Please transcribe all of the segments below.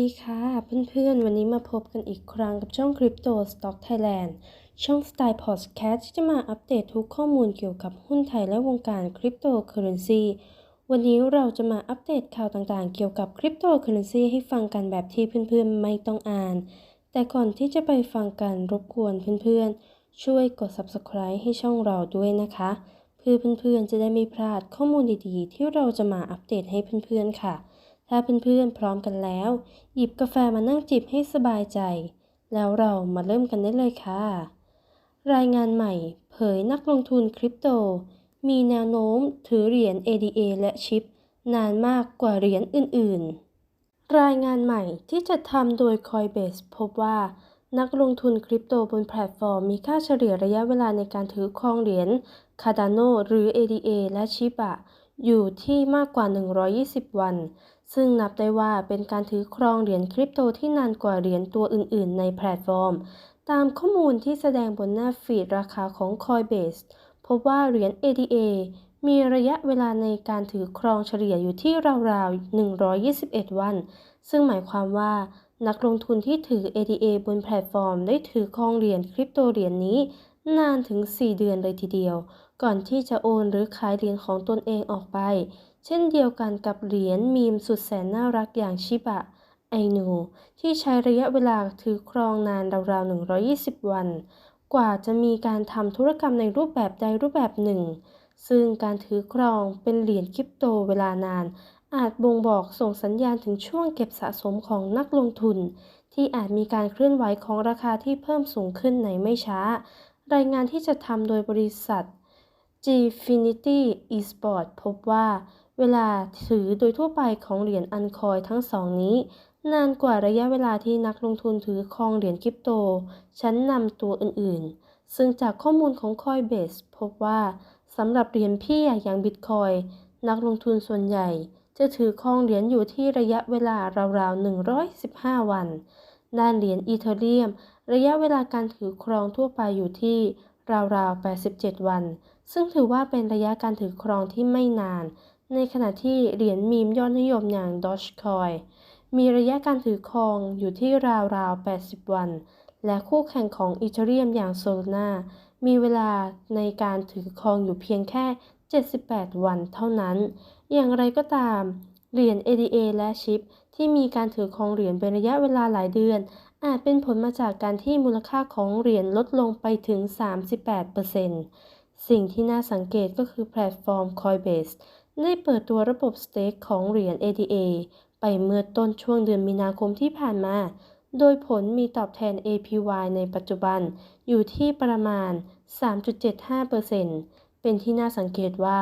ดีค่ะ เพื่อนๆ วันนี้มาพบกันอีกครั้งกับช่อง Crypto Stock Thailand ช่องสไตล์พอดแคสต์ที่จะมาอัปเดตทุกข้อมูลเกี่ยวกับหุ้นไทยและวงการคริปโตเคอเรนซีวันนี้เราจะมาอัปเดตข่าวต่างๆ เกี่ยวกับคริปโตเคอเรนซีให้ฟังกันแบบที่เพื่อนๆ ไม่ต้องอ่าน แต่ก่อนที่จะไปฟังกันรบกวนเพื่อนๆ ช่วยกด Subscribe ให้ช่องเราด้วยนะคะ เพื่อเพื่อนๆ จะได้ไม่พลาดข้อมูลดีๆ ที่เราจะมาอัปเดตให้เพื่อนๆ ค่ะ ถ้าเพื่อนๆพร้อมกันแล้ว หยิบกาแฟมานั่งจิบให้สบายใจ แล้วเรามาเริ่มกันได้เลยค่ะ รายงานใหม่ เผยนักลงทุนคริปโต มีแนวโน้มถือเหรียญ ADA และชิป นานมากกว่าเหรียญอื่นๆ รายงานใหม่ที่จัดทำโดย Coinbase พบว่า นักลงทุนคริปโตบนแพลตฟอร์ม มีค่าเฉลี่ยระยะเวลาในการถือครองเหรียญ Cardano หรือ ADA และชิปะอยู่ที่มากกว่า 120 วัน ซึ่งนับได้ว่าเป็นการถือครองเหรียญคริปโตที่นานกว่าเหรียญตัวอื่น ๆ ในแพลตฟอร์ม ตามข้อมูลที่แสดงบนหน้าฟีดราคาของ Coinbase พบว่าเหรียญ ADA มีระยะเวลาในการถือครองเฉลี่ยอยู่ที่ราวๆ 121 วัน ซึ่งหมายความว่านักลงทุนที่ถือ ADA บนแพลตฟอร์ม ได้ถือครองเหรียญคริปโตเหรียญนี้ นานถึง 4 เดือนเลยทีเดียว ก่อนที่จะโอนหรือขายเหรียญของตนเองออกไป เช่นเดียวกันกับเหรียญมีมสุดแสนน่ารักอย่างชิบะไอนูที่ใช้ระยะเวลาถือครองนานราวๆ 120 วัน กว่าจะมีการทำธุรกรรมในรูปแบบใดรูปแบบหนึ่ง ซึ่งการถือครองเป็นเหรียญคริปโตเวลานาน อาจบ่งบอกส่งสัญญาณถึงช่วงเก็บสะสมของนักลงทุน ที่อาจมีการเคลื่อนไหวของราคาที่เพิ่มสูงขึ้นในไม่ช้า รายงานที่จะทำโดยบริษัท Gfinity Esport พบว่า เวลาถือโดยทั่วไปของเหรียญอันคอยทั้งสองนี้ นานกว่าระยะเวลาที่นักลงทุนถือครองเหรียญคริปโต ชั้นนำตัวอื่นๆ ซึ่งจากข้อมูลของ Coinbase พบว่าสำหรับเหรียญพี่ใหญ่อย่าง Bitcoin นักลงทุนส่วนใหญ่ จะถือครองเหรียญอยู่ที่ระยะเวลาราวๆ 115 วัน ด้านเหรียญอีเธอเรียม ระยะเวลาการถือครองทั่วไปอยู่ที่ราวๆ 87 วัน ซึ่งถือว่าเป็นระยะการถือครองที่ไม่นาน ในขณะที่เหรียญมีมยอดนิยมอย่าง Dogecoin มีระยะการถือครองอยู่ที่ราวๆ 80 วัน และคู่แข่งของอีเธอเรียมอย่าง Solana มีเวลาในการถือครองอยู่เพียงแค่ 78 วันเท่านั้น อย่างไรก็ตาม เหรียญ ADA และชิป ที่มีการถือครองเหรียญเป็นระยะเวลาหลายเดือน อาจเป็นผลมาจากการที่มูลค่าของเหรียญลดลงไปถึง 38%สิ่งที่น่าสังเกตก็คือแพลตฟอร์ม Coinbase ได้เปิดตัวระบบสเต็กของเหรียญ ADA ไปเมื่อต้นช่วงเดือนมีนาคมที่ผ่านมา โดยผลมีตอบแทน APY ในปัจจุบันอยู่ที่ประมาณ 3.75%เป็นที่น่าสังเกตว่า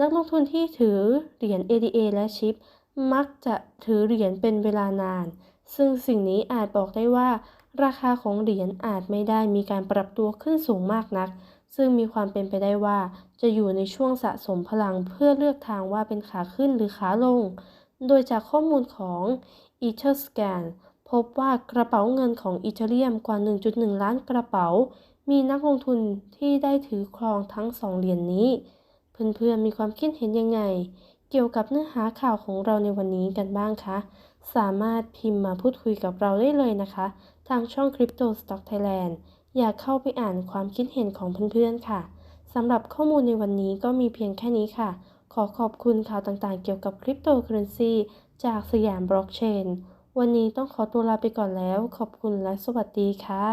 นักลงทุนที่ถือเหรียญ ADA และชิป มักจะถือเหรียญเป็นเวลานาน ซึ่งสิ่งนี้อาจบอกได้ว่า ราคาของเหรียญอาจไม่ได้มีการปรับตัวขึ้นสูงมากนัก ซึ่งมีความเป็นไปได้ว่าจะอยู่ในช่วงสะสมพลังเพื่อเลือกทางว่าเป็นขาขึ้นหรือขาลง โดยจากข้อมูลของ Etherscan พบว่ากระเป๋าเงินของอีเธเรียมกว่า 1.1 ล้านกระเป๋า มีนักลงทุนที่ได้ถือครองทั้งสองเหรียญนนี้ เพื่อนๆมีความคิดเห็นยังไง เกี่ยวกับเนื้อหาข่าวของเราในวันนี้กันบ้างคะ สามารถพิมพ์มาพูดคุยกับเราได้เลยนะคะ ทางช่อง Crypto Stock Thailand อยากเข้าไปอ่านความคิดเห็นของเพื่อนๆค่ะสำหรับข้อมูลในวันนี้ก็มีเพียงแค่นี้ค่ะ ขอขอบคุณข่าวต่างๆเกี่ยวกับคริปโตเคอเรนซีจากสยามบล็อกเชน วันนี้ต้องขอตัวลาไปก่อนแล้ว ขอบคุณและสวัสดีค่ะ